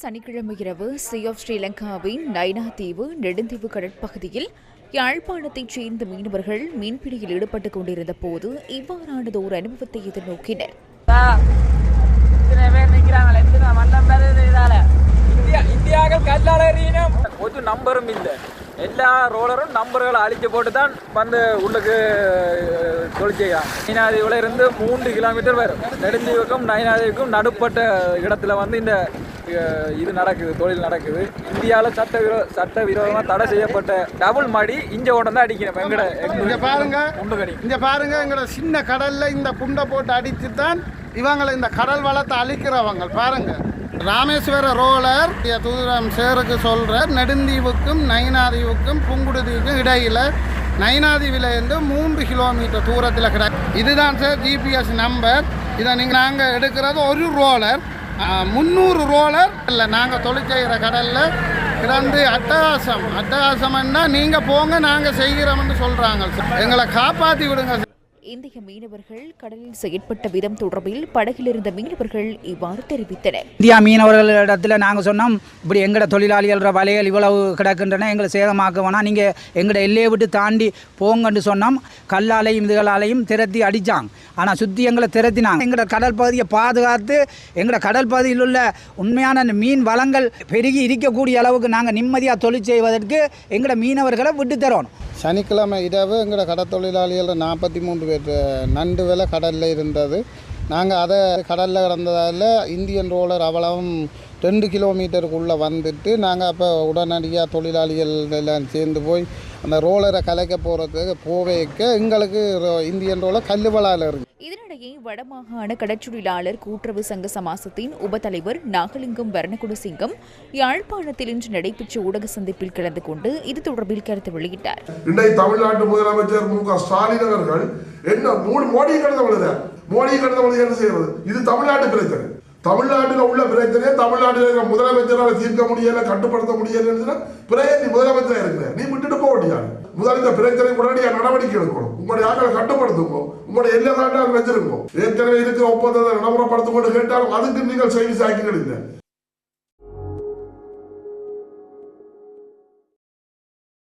சனிக்கிழமை இரவு C of ஸ்ரீலங்காவின் நைனா தீவு நெடுந்தீவு கடற்பகுதியில் யாழ்ப்பாணத்தைச் சேர்ந்த மீனவர்கள் மீன்பிடியில் ஈடுபட்டுக் கொண்டிருந்த போது இவ்வாறானதோர் அனுபவத்தை எதிர்நோக்கினர். ஒரு நம்பரும் இல்லை. எல்லா ரோலரும் நம்பர்களை அழிச்சு போட்டு தான் வந்து உள்ளுக்கு தொழிற்செய்யாங்க நைனாதீவில் இருந்து மூன்று கிலோமீட்டர் வரும். நெடுந்தீவுக்கும் நைனாதீவுக்கும் நடுப்பட்ட இடத்துல வந்து இந்த இது நடக்குது தொழில் நடக்குது. இந்தியாவில் சட்ட விரோ சட்ட விரோதமாக தடை செய்யப்பட்ட டபுள் மாடி இஞ்ச உடனே அடிக்கணும் எங்கட இங்க பாருங்க. இங்க பாருங்க எங்களோட சின்ன கடல்ல இந்த புண்டை போட்டு அடித்து தான் இவங்களை இந்த கடல் வளத்தை அழிக்கிறவங்க. பாருங்க. ராமேஸ்வர ரோலர் தூரம் சேருக்கு சொல்ற நெடுந்தீவுக்கும் நைனாதீவுக்கும் புங்குடுதீவுக்கும் இடையில நைனாதீவில் இருந்து மூன்று கிலோமீட்டர் தூரத்தில் கிட இதுதான் சார் ஜிபிஎஸ் நம்பர் இதை நீங்கள் நாங்கள் எடுக்கிறது ஒரு ரோலர். முந்நூறு ரோலர். இல்லை நாங்கள் தொழில் செய்கிற கடலில் கிடந்து அட்டகாசம். அட்டகாசம்னா நீங்கள் போங்க நாங்கள் செய்கிறோம்னு சொல்கிறாங்க எங்களை காப்பாற்றி விடுங்க சார். இந்திய மீனவர்கள் கடலில் செயற்பட்ட விதம் தொடர்பில் படகில் இருந்த மீனவர்கள் இவ்வாறு தெரிவித்தனர். இந்தியா மீனவர்களிடத்தில் நாங்கள் சொன்னோம் இப்படி எங்கட தொழிலாளிகள் வலைகள் இவ்வளவு கிடக்கின்றன எங்களை சேதமாக்க வேணாம் நீங்கள் எங்கட எல்லையை விட்டு தாண்டி போங்கன்னு சொன்னோம். கல்லாலையும் இதுகளாலையும் திரத்தி அடித்தாங்க ஆனால் சுற்றி எங்களை திரத்தினாங்க எங்களோட கடல் பகுதியை பாதுகாத்து எங்களோட கடல் பகுதியில் உள்ள உண்மையான அந்த மீன் வளங்கள் பெருகி இருக்கக்கூடிய அளவுக்கு நாங்கள் நிம்மதியாக தொழில் செய்வதற்கு எங்களோட மீனவர்களை விட்டு தரணும் சனிக்கிழமை இரவு எங்களோட கடற்தொழிலாளிகள் நாற்பத்தி மூன்று பேர். நண்டு விலை கடலில் இருந்தது. நாங்கள் அதை கடலில் கிடந்ததால் இந்தியன் ரோலர் அவ்வளவும் ரெண்டு கிலோமீட்டருக்குள்ளே வந்துட்டு நாங்கள் அப்போ உடனடியாக தொழிலாளிகள் எல்லாம் சேர்ந்து போய் அந்த ரோலரை கலைக்க போகிறதுக்கு போவேக்க எங்களுக்கு ரோ- இந்தியன் ரோலர் கல்லுவலால் இருக்குது இதனிடையே வடமாகாண கடற்றொழிலாளர் கூட்டுறவு சங்க சமாசத்தின் உபத்தலைவர் நாகலிங்கம் வர்ணகுடசிங்கம் யாழ்ப்பாணத்தில் இன்று நடைபெற்ற ஊடக சந்திப்பில் கலந்து கொண்டு இது தொடர்பில் கருத்து வெளியிட்டார். இன்றைய தமிழ்நாட்டு முதலமைச்சர் மு க ஸ்டாலின் அவர்கள் என்ன மூணு மோடி கடந்த விழுதார் மோடி கடந்த விழுது என்ன செய்யறது? இது தமிழ்நாட்டு பிரச்சனை. தமிழ்நாட்டில் உள்ள பிரச்சனையை தமிழ்நாட்டில் இருக்கிற முதலமைச்சரால் தீர்க்க முடியல கட்டுப்படுத்த முடியல பிறகு நீ முதலமைச்சராக இருக்கிற நீ விட்டுட்டு போக முடியாது முதல்ல இந்த பிரச்சனை உடனடியாக நடவடிக்கை எடுக்கணும். உங்களுடைய ஆக்களை கட்டுப்படுத்துங்க. உங்களுடைய எல்லா நாட்டாலும் வச்சிருக்கோம் ஏற்கனவே இருக்கிற ஒப்பந்தத்தை நடைமுறைப்படுத்தும் கேட்டாலும் அதுக்கு நீங்கள் செய்தி சாக்கிகள் இல்லை